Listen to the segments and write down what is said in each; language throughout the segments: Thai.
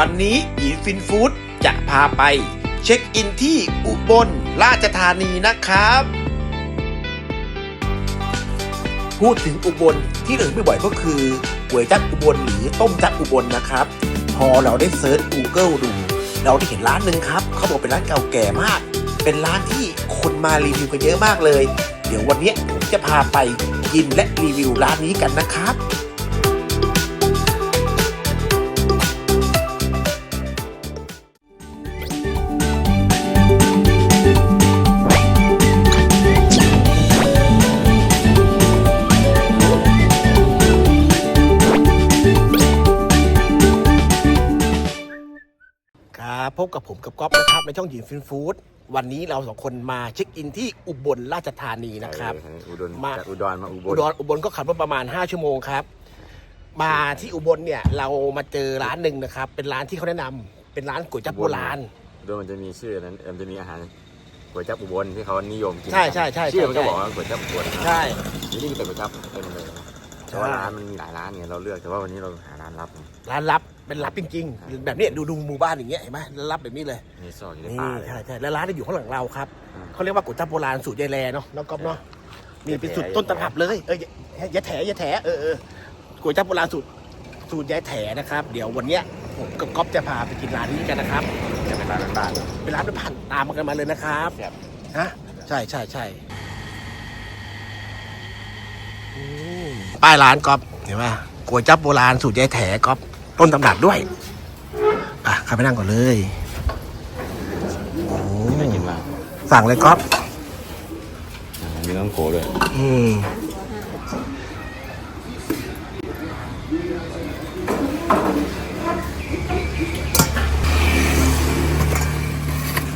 วันนี้อีฟินฟู้ดจะพาไป เช็คอินที่อุบลราชธานีนะครับ พูดถึงอุบลที่เราไม่บ่อยก็คือก๋วยจั๊บอุบลหรือต้มจั๊บอุบลนะครับ พอเราได้เซิร์ช Google ดู เราได้เห็นร้านหนึ่งครับ เขาบอกเป็นร้านเก่าแก่มาก เป็นร้านที่คนมารีวิวกันเยอะมากเลย เดี๋ยววันนี้ผมจะพาไปกินและรีวิวร้านนี้กันนะครับ ครับพบกับผมกับก๊อฟนะครับในช่องหยินฟินฟู้ดวันนี้เราสองคนมาเช็คอินที่อุบลราชธานีนะครับใช่อุดรมาจากอุดรมาอุบลอุดรอุบลก็ขับรถประมาณ 5 ชั่วโมงครับ มาที่อุบลเนี่ยเรามาเจอร้านหนึ่งนะครับ เป็นร้านที่เขาแนะนำเป็นร้านก๋วยจั๊บโบราณ อุดรมันจะมีชื่อนั้นมันจะมีอาหารก๋วยจั๊บอุบลที่เขานิยมกินใช่ใช่ใช่ชื่อมันก็ใช่บอกว่าก๋วยจั๊บอุบลใช่นี่นี่มีแต่ก๋วยจั๊บเต็มเลยแต่ว่าใช่ ร้านมันมีหลายร้านไงเราเลือกแต่ว่าวันนี้เราหาร้านลับร้านลับ เป็นลับจริงๆ แบบเนี้ยดูดูหมู่บ้านอย่างเงี้ยเห็นไหมร้านลับแบบนี้เลยในซอกอยู่ในนี่ป่าเลย ใช่ใช่แล้วร้านที่อยู่ข้างหลังเราครับอืมเขาเรียกว่าก๋วยจั๊บโบราณสูตรยายแลเนาะน้องก๊อฟเนาะนี่เป็นสูตรยายแถต้นตำรับเลยเอ้ยอย่าอย่าแถอย่าแถเออเออก๋วยจั๊บโบราณสูตรสูตรยายแถนะครับ เดี๋ยววันเนี้ยผมกับก๊อฟจะพาไปกินร้านนี้กันนะครับ จะเป็นร้านบ้านเป็นร้านผ่านตามมากันมาเลยนะครับๆแบบฮะใช่ใช่ใช่อืมป้ายร้านก๊อฟเห็นไหมก๋วยจั๊บโบราณสูตรยายแถก๊อฟ ต้นตำรับด้วยอะเข้าไปนั่งก่อนเลยโอ้ไม่กินมากสั่งเลยก๊อฟอ่ามีน้ำโขเลยอืม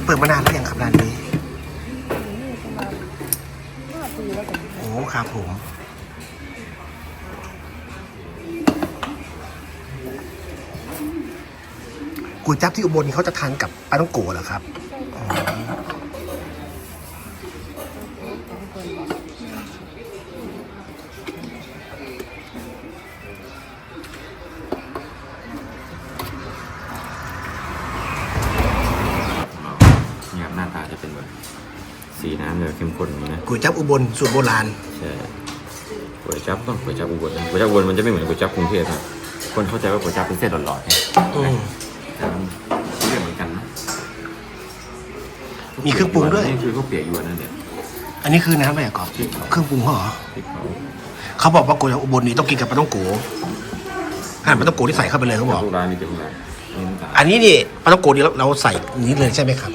เปิดมานานแล้วยังครับร้านนี้ โอ้ครับผม ก๋วยจั๊บที่อุบลนี่เขาจะทานกับปลาต้องโกะเหรอครับอ๋อนี่ครับหน้าตาจะเป็นแบบสีน้ำเลยเข้มข้นอย่างนี้นะก๋วยจั๊บอุบลสูตรโบราณ ใช่ก๋วยจั๊บต้องก๋วยจั๊บอุบลนะก๋วยจั๊บอุบลมันจะไม่เหมือนก๋วยจั๊บกรุงเทพนะคนเข้าใจว่าก๋วยจั๊บเป็นเส้นหลอดๆไงอืมแต่มัน เรื่องเหมือนกันนะมีเครื่องปรุงด้วย นี่คือข้าวเปียกยวนนั่นเนี่ยอันนี้คือน้ำอะไรอะกอบเครื่องปรุงเขาเหรอพริกเผาเขาบอกว่าก๋วยจั๊บอุบลนี้ต้องกินกับปลาต้องโกอาหารปลาต้องโกที่ใส่เข้าไปเลยเขาบอก ทุกร้านมีแต่ทุกร้านนี่น้ำตาลอันนี้นี่ปลาต้องโกนี่เราเราใส่นี้เลยใช่ไหมครับ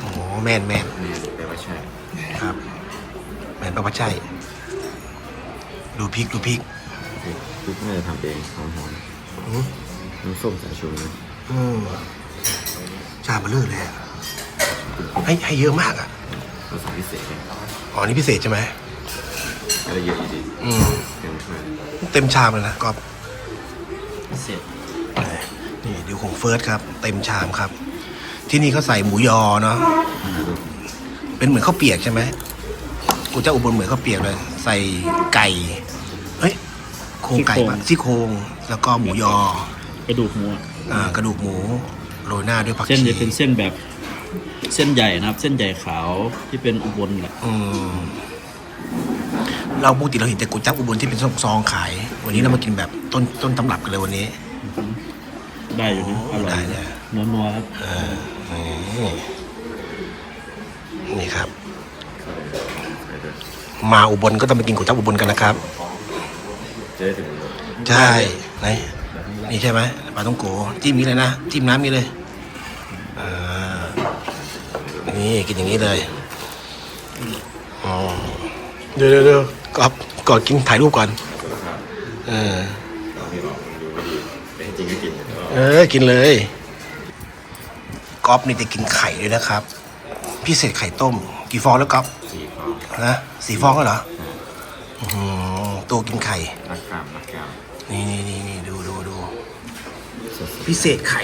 โอ้แม่นแม่นนี่แปลว่าใช่ครับแม่นแปลว่าใช่ดูพริกดูพริกพริกน่าจะทำเองหอมอืมๆน้ำส้มสายชูนะ อืมชาเบลเลอร์เลยอะให้ให้เยอะมากอะรสชาติพิเศษเลยอ๋อนี่พิเศษใช่ไหมก็เลยเยอะอยู่ดีอืมเต็มถ้วยเต็มชามเลยนะกอบพิเศษนี่ดูของเฟิร์สครับ เต็มชามครับ ที่นี่เขาใส่หมูยอเนาะเป็นเหมือนข้าวเปียกใช่ไหมกูจะอุบลเหมือนข้าวเปียกเลย ใส่ไก่เฮ้ยโครงไก่ปะซี่โครงแล้วก็หมูยอ กระดูกหมูอะอ่า กระดูกหมูโรยหน้าด้วยผักเส้นชีจะเป็นเส้นแบบเส้นใหญ่นะครับ เส้นใหญ่ขาวที่เป็นอุบลแหละอืมเราปกติเราเห็นแต่ก๋วยจั๊บอุบลที่เป็นซองๆขาย วันนี้เรามากินแบบต้นต้นตำรับกันเลยวันนี้ ได้อยู่นะอร่อยได้เนี่ยนัวๆครับนี่นี่ครับ มาอุบลก็ต้องไปกินก๋วยจั๊บอุบลกันนะครับเจ๊ถึงใช่ไหน นี่ใช่ไหมปลาต้องโกจิ้มนี้เลยนะจิ้มน้ำนี้เลยอ่านี่กินอย่างนี้เลยอ๋อเดี๋ยวเดี๋ยวเดี๋ยวก่อนก่อนกินถ่ายรูปก่อนเออไม่บอกดูไม่ดีแต่จริงๆก็กินแต่ว่าเออกินเลยก๊อฟนี่จะกินไข่ด้วยนะครับ พิเศษไข่ต้ม กี่ฟองแล้วก๊อฟสี่ฟองนะสี่ฟองก็เหรออื้อหือตัวกินไข่ รักกล้ามรักกล้าม พิเศษไข่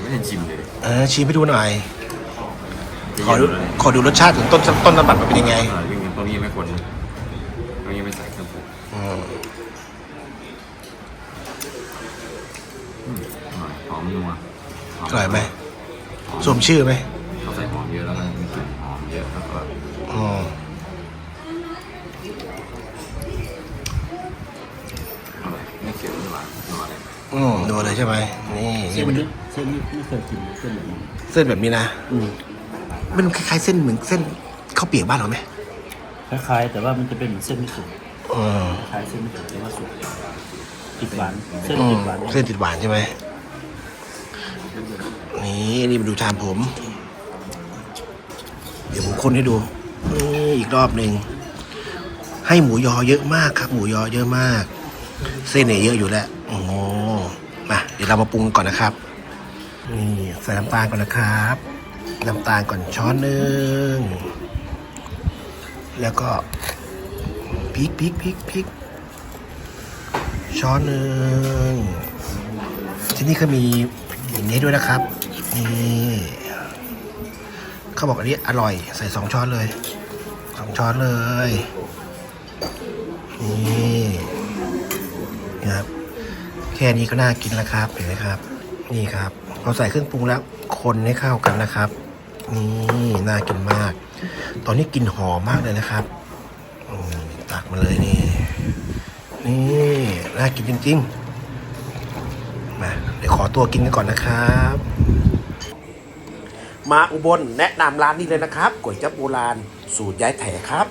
ไม่ได้ชิมเลยเออชิมไปดูหน่อย ขอดูขอดูรสชาติของต้นต้นตำรับมันเป็นยังไงตรงนี้ไม่คนตรงนี้ไม่ใส่เครื่องปรุงออร่อยหอมนัวอร่อยไหมสมชื่อไหม อืมดูเลยใช่ไหมนี่เส้นี่นมันนี้เส้นนี้ไม่เคยกินเส้นแบบนี้เส้นแบบนี้นะอืมมันคล้ายๆเส้นเหมือนเส้นข้าวเปียกบ้านเราไหมคล้ายๆ แต่ว่ามันจะเป็นเหมือนเส้นไม่สุกอืมคล้ายเส้นไม่สุกแต่ว่าสุกติดหวานเส้นอืติมดหวานเส้นติดหวานใช่ไหมนี่นี่มาดูชามผม เดี๋ยวผมคนให้ดูนี่อีกรอบหนึ่งให้หมูยอเยอะมากครับ หมูยอเยอะมาก เส้นเนี่ยเยอะอยู่แล้วโอ้โหมาเดี๋ยวเรามาปรุงก่อนนะครับ นี่ใส่น้ำตาลก่อนนะครับ น้ำตาลก่อนช้อนหนึ่ง แล้วก็พริกพริกพริกพริกช้อนหนึ่ง ที่นี่ก็มีอย่างนี้ด้วยนะครับ นี่เขาบอกอันนี้อร่อยใส่สองช้อนเลยสองช้อนเลย นี่นะครับ แค่นี้ก็น่ากินแล้วครับเห็นไหมครับ นี่ครับเราใส่เครื่องปรุงแล้วคนให้เข้ากันนะครับ นี่น่ากินมาก ตอนนี้กลิ่นหอมมากเลยนะครับตักมาเลยนี่ นี่น่ากินจริงๆมาเดี๋ยวขอตัวกินกันก่อนนะครับ มาอุบลแนะนำร้านนี้เลยนะครับก๋วยจั๊บโบราณสูตรยายแถครับ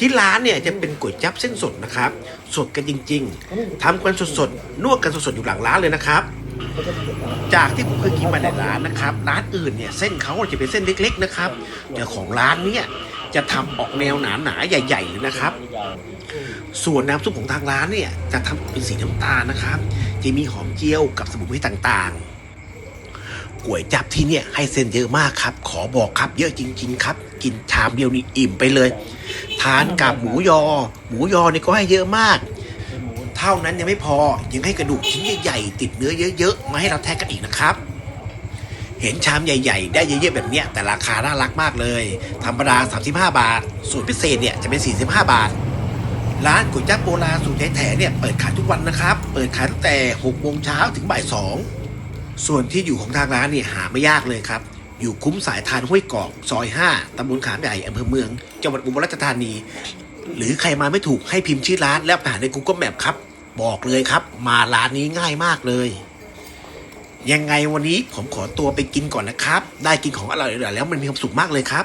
ที่ร้านเนี่ยจะเป็นก๋วยจั๊บเส้นสดนะครับ สดกันจริง ๆทำกันสดๆนวดกันสดๆอยู่หลังร้านเลยนะครับ จากที่ผมเคยกินมาในร้านนะครับ ร้านอื่นเนี่ยเส้นเขาจะเป็นเส้นเล็ก ๆ นะครับแต่ของร้านเนี่ยจะทำออกแนวหนาๆใหญ่ๆนะครับ ส่วนน้ำซุปของทางร้านเนี่ยจะทำเป็นสีน้ำตาลนะครับ จะมีหอมเจียวกับสมุนไพรต่างๆก๋วยจับที่เนี่ยให้เส้นเยอะมากครับ ขอบอกครับเยอะจริง ๆ ครับ กินชามเดียวนี่อิ่มไปเลย ทานกับหมูยอ หมูยอนี่ก็ให้เยอะมาก เท่านั้นยังไม่พอยังให้กระดูกชิ้นใหญ่ๆติดเนื้อเยอะๆมาให้เราแทกกันอีกนะครับ เห็นชามใหญ่ ๆ ได้เยอะๆแบบเนี้ยแต่ราคาน่ารักมากเลย ธรรมดา 35 บาทส่วนพิเศษเนี่ยจะเป็น 45 บาทร้านก๋วยจั๊บโบราณสูตรแท้ๆเนี่ยเปิดขายทุกวันนะครับ เปิดขายตั้งแต่6โมงเช้าถึงบ่าย2ส่วนที่อยู่ของทางร้านเนี่ยหาไม่ยากเลยครับ อยู่คุ้มสายทานห้วยกอก ซอย 5 ตำบลขามใหญ่อำเภอเมือง จังหวัดอุบลราชธานี หรือใครมาไม่ถูกให้พิมพ์ชื่อร้าน แล้วไปหาใน Google Map ครับ บอกเลยครับ มาร้านนี้ง่ายมากเลย ยังไงวันนี้ผมขอตัวไปกินก่อนนะครับ ได้กินของอร่อยๆแล้วมันมีความสุขมากเลยครับ